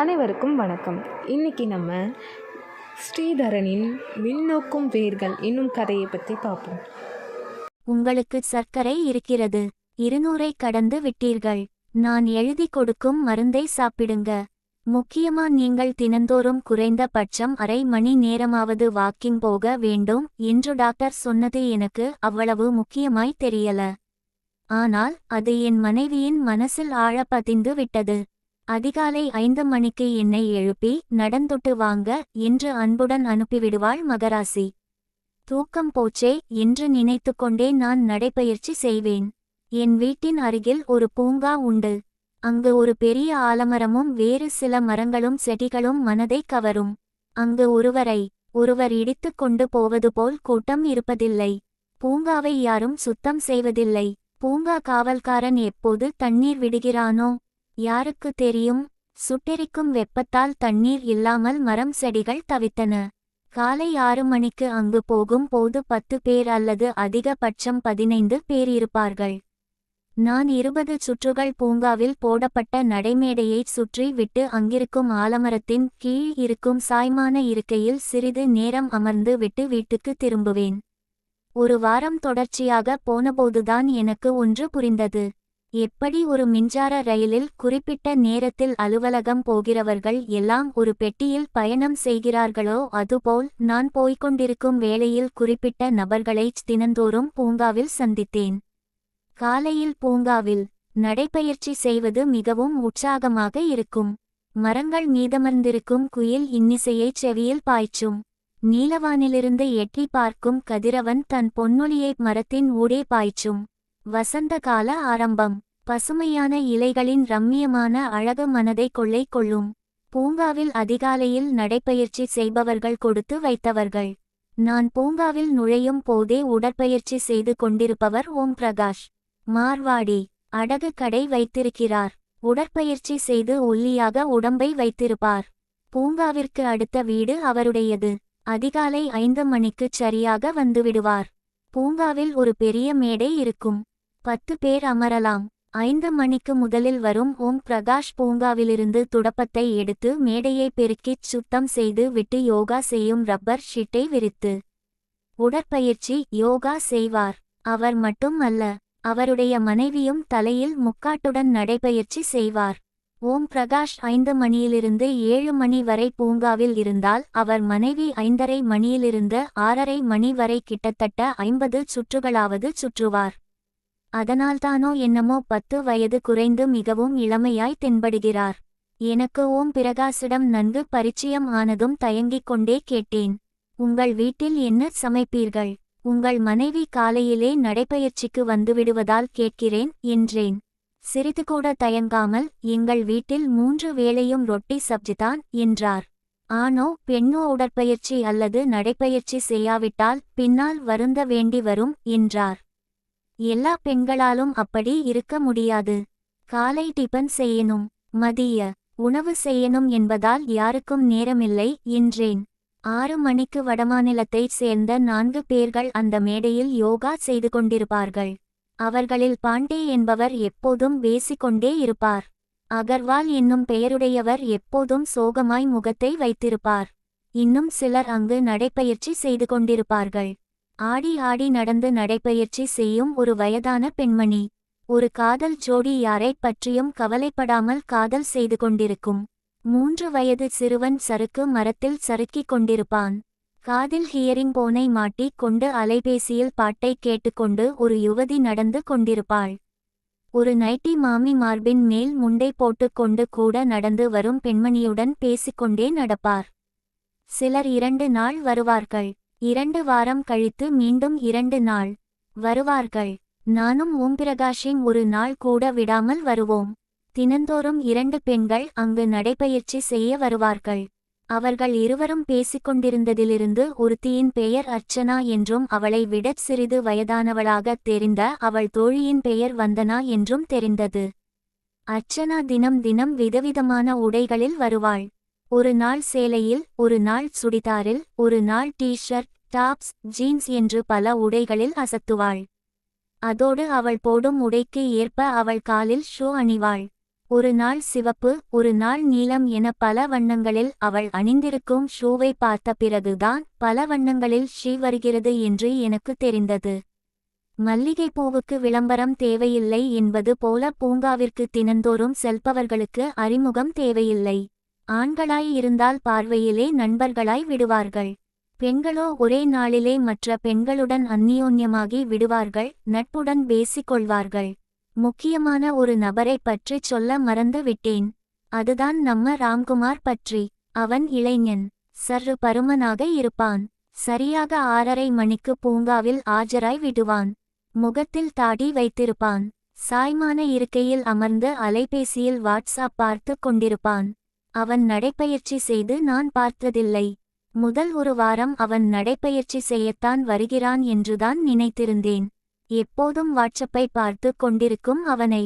அனைவருக்கும் வணக்கம். இன்னைக்கு நம்ம ஸ்ரீதரனின் விண்ணோக்கும் வேர்கள் என்னும் கதையை பற்றி பார்ப்போம். உங்களுக்கு சர்க்கரை இருக்கிறது. இருநூறை கடந்து விட்டீர்கள். நான் எழுதி கொடுக்கும் மருந்தை சாப்பிடுங்க. முக்கியமா நீங்கள் தினந்தோறும் குறைந்த பட்சம் அரை மணி நேரமாவது வாக்கிங் போக வேண்டும் என்று டாக்டர் சொன்னது எனக்கு அவ்வளவு முக்கியமாய் தெரியல. ஆனால் அது என் மனைவியின் மனசில் ஆழ பதிந்து விட்டது. அதிகாலை ஐந்து மணிக்கு என்னை எழுப்பி நடந்துட்டு வாங்க என்று அன்புடன் அனுப்பிவிடுவாள் மகராசி. தூக்கம் போச்சே என்று நினைத்துக்கொண்டே நான் நடைப்பயிற்சி செய்வேன். என் வீட்டின் அருகில் ஒரு பூங்கா உண்டு. அங்கு ஒரு பெரிய ஆலமரமும் வேறு சில மரங்களும் செடிகளும் மனதை கவரும். அங்கு ஒருவரை ஒருவர் இடித்துக் கொண்டு போவது போல் கூட்டம் இருப்பதில்லை. பூங்காவை யாரும் சுத்தம் செய்வதில்லை. பூங்கா காவல்காரன் எப்போது தண்ணீர் விடுகிறானோ யாருக்கு தெரியும்? சுட்டெரிக்கும் வெப்பத்தால் தண்ணீர் இல்லாமல் மரம் செடிகள் தவித்தன. காலை ஆறு மணிக்கு அங்கு போகும் போது பத்து பேர் அல்லது அதிகபட்சம் பதினைந்து பேர் இருப்பார்கள். நான் இருபது சுற்றுகள் பூங்காவில் போடப்பட்ட நடைமேடையைச் சுற்றி விட்டு அங்கிருக்கும் ஆலமரத்தின் கீழ் இருக்கும் சாய்மான இருக்கையில் சிறிது நேரம் அமர்ந்து விட்டு வீட்டுக்கு திரும்புவேன். ஒரு வாரம் தொடர்ச்சியாக போனபோதுதான் எனக்கு ஒன்று புரிந்தது. எப்படி ஒரு மின்சார ரயிலில் குறிப்பிட்ட நேரத்தில் அலுவலகம் போகிறவர்கள் எல்லாம் ஒரு பெட்டியில் பயணம் செய்கிறார்களோ அதுபோல் நான் போய்கொண்டிருக்கும் வேளையில் குறிப்பிட்ட நபர்களைச் தினந்தோறும் பூங்காவில் சந்தித்தேன். காலையில் பூங்காவில் நடைப்பயிற்சி செய்வது மிகவும் உற்சாகமாக இருக்கும். மரங்கள் மீதமர்ந்திருக்கும் குயில் இன்னிசையைச் செவியில் பாய்ச்சும். நீலவானிலிருந்து எட்டி பார்க்கும் கதிரவன் தன் பொன்னொழியை மரத்தின் ஊடே பாய்ச்சும். வசந்த கால ஆரம்பம். பசுமையான இலைகளின் ரம்மியமான அழகு மனதை கொள்ளை கொள்ளும். பூங்காவில் அதிகாலையில் நடைப்பயிற்சி செய்பவர்கள் கொடுத்து வைத்தவர்கள். நான் பூங்காவில் நுழையும் போதே உடற்பயிற்சி செய்து கொண்டிருப்பவர் ஓம் பிரகாஷ். மார்வாடி அடகு கடை வைத்திருக்கிறார். உடற்பயிற்சி செய்து ஒல்லியாக உடம்பை வைத்திருப்பார். பூங்காவிற்கு அடுத்த வீடு அவருடையது. அதிகாலை ஐந்து மணிக்குச் சரியாக வந்துவிடுவார். பூங்காவில் ஒரு பெரிய மேடை இருக்கும். பத்து பேர் அமரலாம். ஐந்து மணிக்கு முதலில் வரும் ஓம் பிரகாஷ் பூங்காவிலிருந்து துடப்பத்தை எடுத்து மேடையை பெருக்கிச் சுத்தம் செய்து விட்டு யோகா செய்யும் ரப்பர் ஷீட்டை விரித்து. உடற்பயிற்சி யோகா செய்வார். அவர் மட்டும் அல்ல அவருடைய மனைவியும் தலையில் முக்காட்டுடன் நடைபயிற்சி செய்வார். ஓம் பிரகாஷ் ஐந்து மணியிலிருந்து ஏழு மணி வரை பூங்காவில் இருந்தால் அவர் மனைவி ஐந்தரை மணியிலிருந்து ஆறரை மணி வரை கிட்டத்தட்ட ஐம்பது சுற்றுகளாவது சுற்றுவார். அதனால்தானோ என்னமோ பத்து வயது குறைந்து மிகவும் இளமையாய் தென்படுகிறார். எனக்கு ஓம் பிரகாசிடம் நன்கு பரிச்சயம் ஆனதும் தயங்கிக் கொண்டே கேட்டேன். உங்கள் வீட்டில் என்ன சமைப்பீர்கள்? உங்கள் மனைவி காலையிலே நடைப்பயிற்சிக்கு வந்துவிடுவதால் கேட்கிறேன் என்றேன். சிறிது கூட தயங்காமல் எங்கள் வீட்டில் மூன்று வேளையும் ரொட்டி சப்ஜிதான் என்றார். ஆணோ பெண்ணோ உடற்பயிற்சி அல்லது நடைப்பயிற்சி செய்யாவிட்டால் பின்னால் வருந்த வேண்டி வரும் என்றார். எல்லா பெண்களாலும் அப்படி இருக்க முடியாது. காலை டிபன் செய்யணும். மதிய உணவு செய்யணும் என்பதால் யாருக்கும் நேரமில்லை என்றேன். ஆறு மணிக்கு வடமாநிலத்தைச் சேர்ந்த நான்கு பேர்கள் அந்த மேடையில் யோகா செய்து கொண்டிருப்பார்கள். அவர்களில் பாண்டே என்பவர் எப்போதும் பேசிக்கொண்டே இருப்பார். அகர்வால் என்னும் பெயருடையவர் எப்போதும் சோகமாய் முகத்தை வைத்திருப்பார். இன்னும் சிலர் அங்கு நடைப்பயிற்சி செய்து கொண்டிருப்பார்கள். ஆடி ஆடி நடந்து நடைப்பயிற்சி செய்யும் ஒரு வயதான பெண்மணி. ஒரு காதல் ஜோடி யாரைப் பற்றியும் கவலைப்படாமல் காதல் செய்து கொண்டிருக்கும். மூன்று வயது சிறுவன் சறுக்கு மரத்தில் சறுக்கிக் கொண்டிருப்பான். காதில் ஹியரிங் போனை மாட்டிக் கொண்டு அலைபேசியில் பாட்டை கேட்டுக்கொண்டு ஒரு யுவதி நடந்து கொண்டிருப்பாள். ஒரு நைட்டி மாமி மார்பின் மேல் முண்டை போட்டுக்கொண்டு கூட நடந்து வரும் பெண்மணியுடன் பேசிக்கொண்டே நடப்பார். சிலர் இரண்டு நாள் வருவார்கள். இரண்டு வாரம் கழித்து மீண்டும் இரண்டு நாள். வருவார்கள். நானும் ஓம் பிரகாஷின் ஒரு நாள் கூட விடாமல் வருவோம். தினந்தோறும் இரண்டு பெண்கள் அங்கு நடைபயிற்சி செய்ய வருவார்கள். அவர்கள் இருவரும் பேசிக்கொண்டிருந்ததிலிருந்து ஒருத்தியின் பெயர் அர்ச்சனா என்றும் அவளை விடச் சிறிது வயதானவளாகத் தெரிந்த அவள் தோழியின் பெயர் வந்தனா என்றும் தெரிந்தது. அர்ச்சனா தினம் தினம் விதவிதமான உடைகளில் வருவாள். ஒரு நாள் சேலையில் ஒரு நாள் சுடிதாரில் ஒரு நாள் டீ ஷர்ட் டாப்ஸ் ஜீன்ஸ் என்று பல உடைகளில் அசத்துவாள். அதோடு அவள் போடும் உடைக்கு ஏற்ப அவள் காலில் ஷூ அணிவாள். ஒரு நாள் சிவப்பு ஒரு நாள் நீலம் என பல வண்ணங்களில் அவள் அணிந்திருக்கும் ஷூவை பார்த்த பிறகுதான் பல வண்ணங்களில் ஷீ வருகிறது என்று எனக்கு தெரிந்தது. மல்லிகைப்பூவுக்கு விளம்பரம் தேவையில்லை என்பது போல பூங்காவிற்கு தினந்தோறும் செல்பவர்களுக்கு அறிமுகம் தேவையில்லை. ஆண்களாய் இருந்தால் பார்வையிலே நண்பர்களாய் விடுவார்கள். பெண்களோ ஒரே நாளிலே மற்ற பெண்களுடன் அந்நியோன்யமாகி விடுவார்கள் நட்புடன் பேசிக்கொள்வார்கள். முக்கியமான ஒரு நபரைப் பற்றிச் சொல்ல மறந்து விட்டேன். அதுதான் நம்ம ராம்குமார் பற்றி. அவன் இளைஞன். சர்ரு பருமனாக இருப்பான். சரியாக ஆறரை மணிக்கு பூங்காவில் ஆஜராய் விடுவான். முகத்தில் தாடி வைத்திருப்பான். சாய்மான இருக்கையில் அமர்ந்து அலைபேசியில் வாட்ஸ்அப் பார்த்து கொண்டிருப்பான். அவன் நடைப்பயிற்சி செய்து நான் பார்த்ததில்லை. முதல் ஒரு வாரம் அவன் நடைப்பயிற்சி செய்யத்தான் வருகிறான் என்றுதான் நினைத்திருந்தேன். எப்போதும் வாட்ஸ்அப்பை பார்த்து கொண்டிருக்கும் அவனை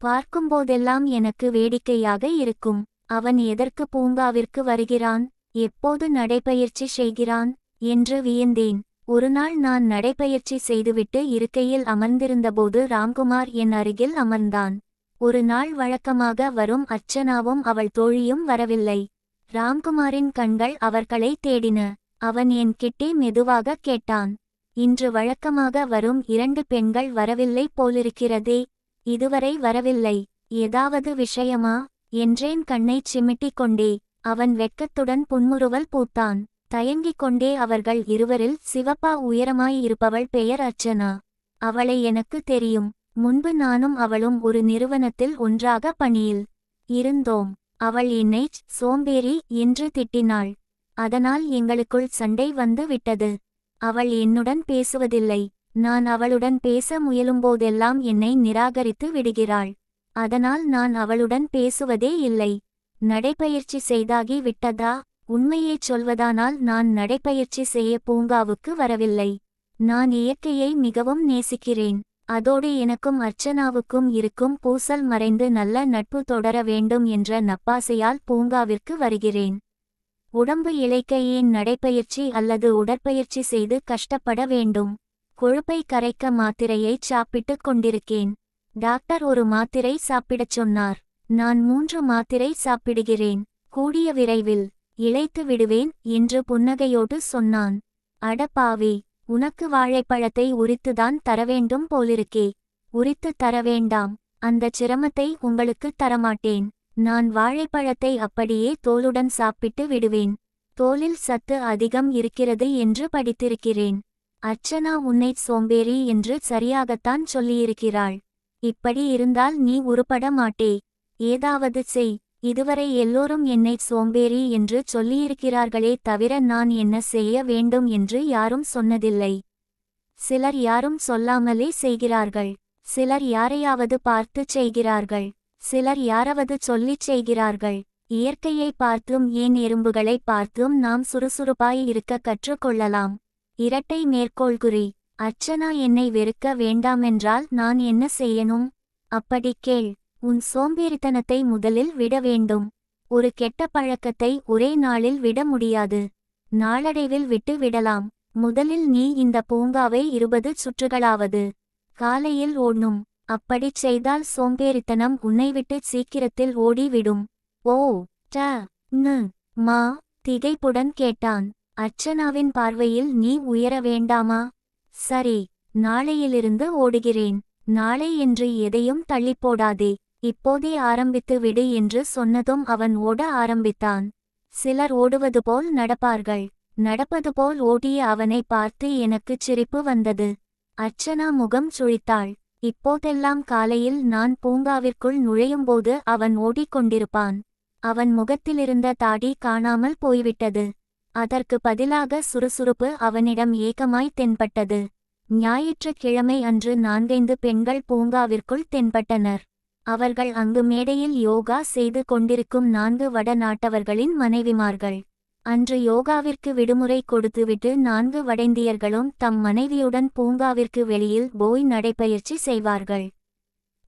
பார்க்கும்போதெல்லாம் எனக்கு வேடிக்கையாக இருக்கும். அவன் எதற்கு பூங்காவிற்கு வருகிறான்? எப்போது நடைப்பயிற்சி செய்கிறான்? என்று வியந்தேன். ஒருநாள் நான் நடைப்பயிற்சி செய்துவிட்டு இருக்கையில் அமர்ந்திருந்தபோது ராம்குமார் என் அருகில் அமர்ந்தான். ஒரு நாள் வழக்கமாக வரும் அர்ச்சனாவும் அவள் தோழியும் வரவில்லை. ராம்குமாரின் கண்கள் அவர்களை தேடின. அவன் என் கிட்டே மெதுவாக கேட்டான். இன்று வழக்கமாக வரும் இரண்டு பெண்கள் வரவில்லை போலிருக்கிறதே. இதுவரை வரவில்லை. ஏதாவது விஷயமா? என்றேன் கண்ணைச் சிமிட்டிக் கொண்டே. அவன் வெட்கத்துடன் புன்முறுவல் பூத்தான். தயங்கிக் கொண்டே அவர்கள் இருவரில் சிவப்பா உயரமாயிருப்பவள் பெயர் அர்ச்சனா. அவளை எனக்கு தெரியும். முன்பு நானும் அவளும் ஒரு நிறுவனத்தில் ஒன்றாக பணியில் இருந்தோம். அவள் என்னை சோம்பேறி என்று திட்டினாள். அதனால் எங்களுக்குள் சண்டை வந்து விட்டது. அவள் என்னுடன் பேசுவதில்லை. நான் அவளுடன் பேச முயலும்போதெல்லாம் என்னை நிராகரித்து விடுகிறாள். அதனால் நான் அவளுடன் பேசுவதே இல்லை. நடைப்பயிற்சி செய்தாகி விட்டதா? உண்மையைச் சொல்வதானால் நான் நடைப்பயிற்சி செய்ய பூங்காவுக்கு வரவில்லை. நான் இயற்கையை மிகவும் நேசிக்கிறேன். அதோடு எனக்கும் அர்ச்சனாவுக்கும் இருக்கும் பூசல் மறைந்து நல்ல நட்பு தொடர வேண்டும் என்ற நப்பாசையால் பூங்காவிற்கு வருகிறேன். உடம்பு இழைக்க ஏன் நடைப்பயிற்சி அல்லது உடற்பயிற்சி செய்து கஷ்டப்பட வேண்டும்? கொழுப்பை கரைக்க மாத்திரையைச் சாப்பிட்டுக் கொண்டிருக்கேன். டாக்டர் ஒரு மாத்திரை சாப்பிடச் சொன்னார். நான் மூன்று மாத்திரை சாப்பிடுகிறேன். கூடிய விரைவில் இழைத்து விடுவேன் என்று புன்னகையோடு சொன்னான். அடப்பாவி உனக்கு வாழைப்பழத்தை உரித்துதான் தரவேண்டும் போலிருக்கே. உரித்து தரவேண்டாம். அந்தச் சிரமத்தை உங்களுக்கு தரமாட்டேன். நான் வாழைப்பழத்தை அப்படியே தோலுடன் சாப்பிட்டு விடுவேன். தோலில் சத்து அதிகம் இருக்கிறது என்று படித்திருக்கிறேன். அர்ச்சனா உன்னை சோம்பேறி என்று சரியாகத்தான் சொல்லியிருக்கிறாள். இப்படி இருந்தால் நீ உருப்பட மாட்டே. ஏதாவது செய். இதுவரை எல்லோரும் என்னை சோம்பேறி என்று சொல்லியிருக்கிறார்களே தவிர நான் என்ன செய்ய வேண்டும் என்று யாரும் சொன்னதில்லை. சிலர் யாரும் சொல்லாமலே செய்கிறார்கள். சிலர் யாரையாவது பார்த்து செய்கிறார்கள். சிலர் யாராவது சொல்லிச் செய்கிறார்கள். இயற்கையை பார்த்தும் ஏன் எறும்புகளை பார்த்தும் நாம் சுறுசுறுப்பாய் இருக்க கற்றுக்கொள்ளலாம். இரட்டை மேற்கோள்குறி அர்ச்சனா என்னை வெறுக்க வேண்டாமென்றால் நான் என்ன செய்யணும் அப்படி கேள். உன் சோம்பேறித்தனத்தை முதலில் விட வேண்டும். ஒரு கெட்ட பழக்கத்தை ஒரே நாளில் விட முடியாது. நாளடைவில் விட்டு விடலாம். முதலில் நீ இந்த பூங்காவை இருபது சுற்றுகளாவது காலையில் ஓடணும். அப்படிச் செய்தால் சோம்பேறித்தனம் உன்னை விட்டு சீக்கிரத்தில் ஓடிவிடும். ஓ ட நு மா திகைப்புடன் கேட்டான். அர்ச்சனாவின் பார்வையில் நீ உயர வேண்டாமா? சரி நாளையிலிருந்து ஓடுகிறேன். நாளை என்று எதையும் தள்ளிப்போடாதே இப்போதே ஆரம்பித்து விடு என்று சொன்னதும் அவன் ஓட ஆரம்பித்தான். சிலர் ஓடுவது போல் நடப்பார்கள். நடப்பது போல் ஓடிய அவனை பார்த்து எனக்குச் சிரிப்பு வந்தது. அர்ச்சனா முகம் சுழித்தாள். இப்போதெல்லாம் காலையில் நான் பூங்காவிற்குள் நுழையும்போது அவன் ஓடிக்கொண்டிருப்பான் அவன் முகத்திலிருந்த தாடி காணாமல் போய்விட்டது. அதற்கு பதிலாக சுறுசுறுப்பு அவனிடம் ஏக்கமாய் தென்பட்டது. ஞாயிற்றுக்கிழமை அன்று நான்கைந்து பெண்கள் பூங்காவிற்குள் தென்பட்டனர். அவர்கள் அங்கு மேடையில் யோகா செய்து கொண்டிருக்கும் நான்கு வட நாட்டவர்களின் மனைவிமார்கள். அன்று யோகாவிற்கு விடுமுறை கொடுத்துவிட்டு நான்கு வடைந்தியர்களும் தம் மனைவியுடன் பூங்காவிற்கு வெளியில் போய் நடைப்பயிற்சி செய்வார்கள்.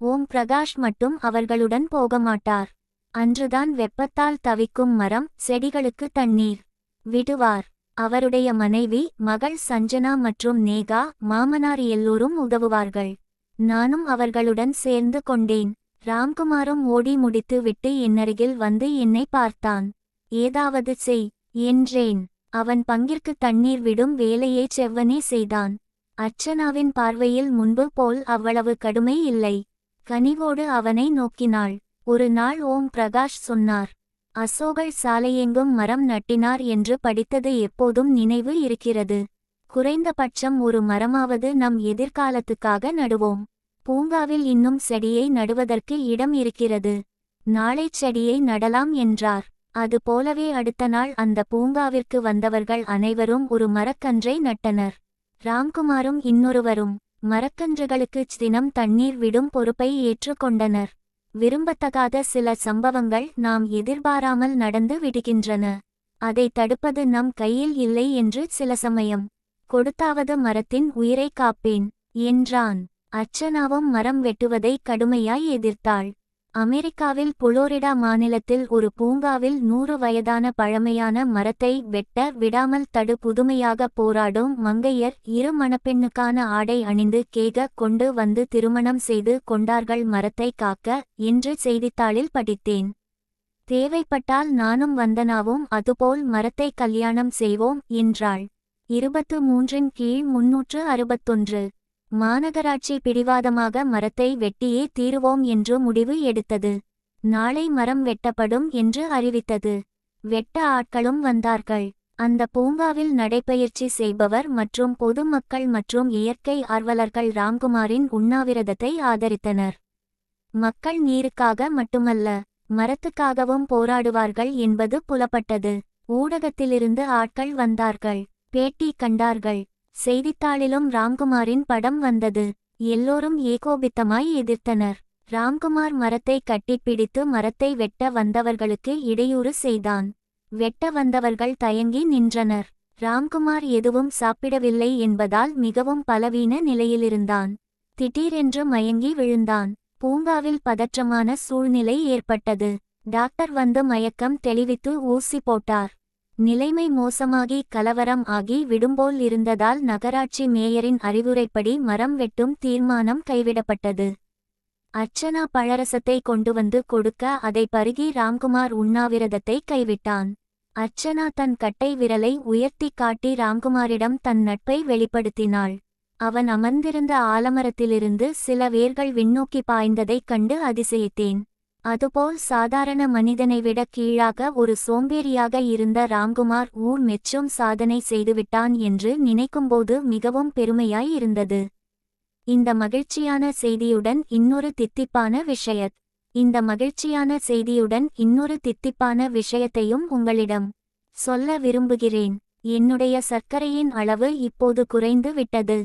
ஓம் பிரகாஷ் மட்டும் அவர்களுடன் போக மாட்டார் அன்றுதான் வெப்பத்தால் தவிக்கும் மரம் செடிகளுக்கு தண்ணீர். விடுவார். அவருடைய மனைவி மகள் சஞ்சனா மற்றும் நேகா மாமனார் எல்லோரும் உதவுவார்கள். நானும் அவர்களுடன் சேர்ந்து கொண்டேன். ராம்குமாரும் ஓடி முடித்து விட்டு என்னருகில் வந்து என்னை பார்த்தான். ஏதாவது செய் என்றேன். அவன் பங்கிற்கு தண்ணீர் விடும் வேலையை செவ்வனே செய்தான். அர்ச்சனாவின் பார்வையில் முன்பு போல் அவ்வளவு கடுமை இல்லை. கனிவோடு அவனை நோக்கினாள். ஒரு நாள் ஓம் பிரகாஷ் சொன்னார். அசோகள் சாலையெங்கும் மரம் நட்டினார் என்று படித்தது எப்போதும் நினைவு இருக்கிறது. குறைந்தபட்சம் ஒரு மரமாவது நம் எதிர்காலத்துக்காக நடுவோம். பூங்காவில் இன்னும் செடியை நடுவதற்கு இடம் இருக்கிறது. நாளை செடியை நடலாம் என்றார். அது போலவே அடுத்த நாள் அந்த பூங்காவிற்கு வந்தவர்கள் அனைவரும் ஒரு மரக்கன்றை நட்டனர். ராம்குமாரும் இன்னொருவரும் மரக்கன்றுகளுக்குச் தினம் தண்ணீர் விடும் பொறுப்பை ஏற்றுக்கொண்டனர் விரும்பத்தகாத சில சம்பவங்கள் நாம் எதிர்பாராமல் நடந்து விடுகின்றன. அதை தடுப்பது நம் கையில் இல்லை என்று சில சமயம் கொடுத்தாவது மரத்தின் உயிரை காப்பேன் என்றான். அர்ச்சனாவும் மரம் வெட்டுவதை கடுமையாய் எதிர்த்தாள். அமெரிக்காவில் புளோரிடா மாநிலத்தில் ஒரு பூங்காவில் நூறு வயதான பழமையான மரத்தை வெட்ட விடாமல் தடு புதுமையாக போராடும் மங்கையர் இரு மணப்பெண்ணுக்கான ஆடை அணிந்து கேக கொண்டு வந்து திருமணம் செய்து கொண்டார்கள் மரத்தை காக்க என்று செய்தித்தாளில் படித்தேன். தேவைப்பட்டால் நானும் வந்தனாவும் அதுபோல் மரத்தை கல்யாணம் செய்வோம் என்றாள். இருபத்து மூன்றின் கீழ் முன்னூற்று அறுபத்தொன்று. மாநகராட்சி பிடிவாதமாக மரத்தை வெட்டியே தீருவோம் என்று முடிவு எடுத்தது. நாளை மரம் வெட்டப்படும் என்று அறிவித்தது. வெட்ட ஆட்களும் வந்தார்கள். அந்த பூங்காவில் நடைபயிற்சி செய்பவர் மற்றும் பொதுமக்கள் மற்றும் இயற்கை ஆர்வலர்கள் ராம்குமாரின் உண்ணாவிரதத்தை ஆதரித்தனர். மக்கள் நீருக்காக மட்டுமல்ல மரத்துக்காகவும் போராடுவார்கள் என்பது புலப்பட்டது. ஊடகத்திலிருந்து ஆட்கள் வந்தார்கள். பேட்டி கண்டார்கள். செய்தித்தாளிலும் ராம்குமாரின் படம் வந்தது. எல்லோரும் ஏகோபித்தமாய் எதிர்த்தனர். ராம்குமார் மரத்தை கட்டிப்பிடித்து மரத்தை வெட்ட வந்தவர்களுக்கு இடையூறு செய்தான். வெட்ட வந்தவர்கள் தயங்கி நின்றனர். ராம்குமார் எதுவும் சாப்பிடவில்லை என்பதால் மிகவும் பலவீன நிலையிலிருந்தான். திடீரென்று மயங்கி விழுந்தான். பூங்காவில் பதற்றமான சூழ்நிலை ஏற்பட்டது. டாக்டர் வந்து மயக்கம் தெளிவித்து ஊசி போட்டார். நிலைமை மோசமாகி கலவரம் ஆகி விடும்போல் இருந்ததால் நகராட்சி மேயரின் அறிவுரைப்படி மரம் வெட்டும் தீர்மானம் கைவிடப்பட்டது. அர்ச்சனா பழரசத்தை கொண்டு வந்து கொடுக்க அதை பருகி ராம்குமார் உண்ணாவிரதத்தை கைவிட்டான். அர்ச்சனா தன் கட்டை விரலை உயர்த்தி காட்டி ராம்குமாரிடம் தன் நட்பை வெளிப்படுத்தினாள். அவன் அமர்ந்திருந்த ஆலமரத்திலிருந்து சில வேர்கள் விண்ணோக்கி பாய்ந்ததைக் கண்டு அதிசயித்தேன். அதுபோல் சாதாரண மனிதனை விட கீழாக ஒரு சோம்பேறியாக இருந்த ராம்குமார் ஊர் மெச்சும் சாதனை செய்துவிட்டான் என்று நினைக்கும்போது மிகவும் பெருமையாய் இருந்தது. இந்த மகிழ்ச்சியான செய்தியுடன் இன்னொரு தித்திப்பான விஷயத். இந்த மகிழ்ச்சியான செய்தியுடன் இன்னொரு தித்திப்பான விஷயத்தையும் உங்களிடம் சொல்ல விரும்புகிறேன். என்னுடைய சர்க்கரையின் அளவு இப்போது குறைந்து விட்டது.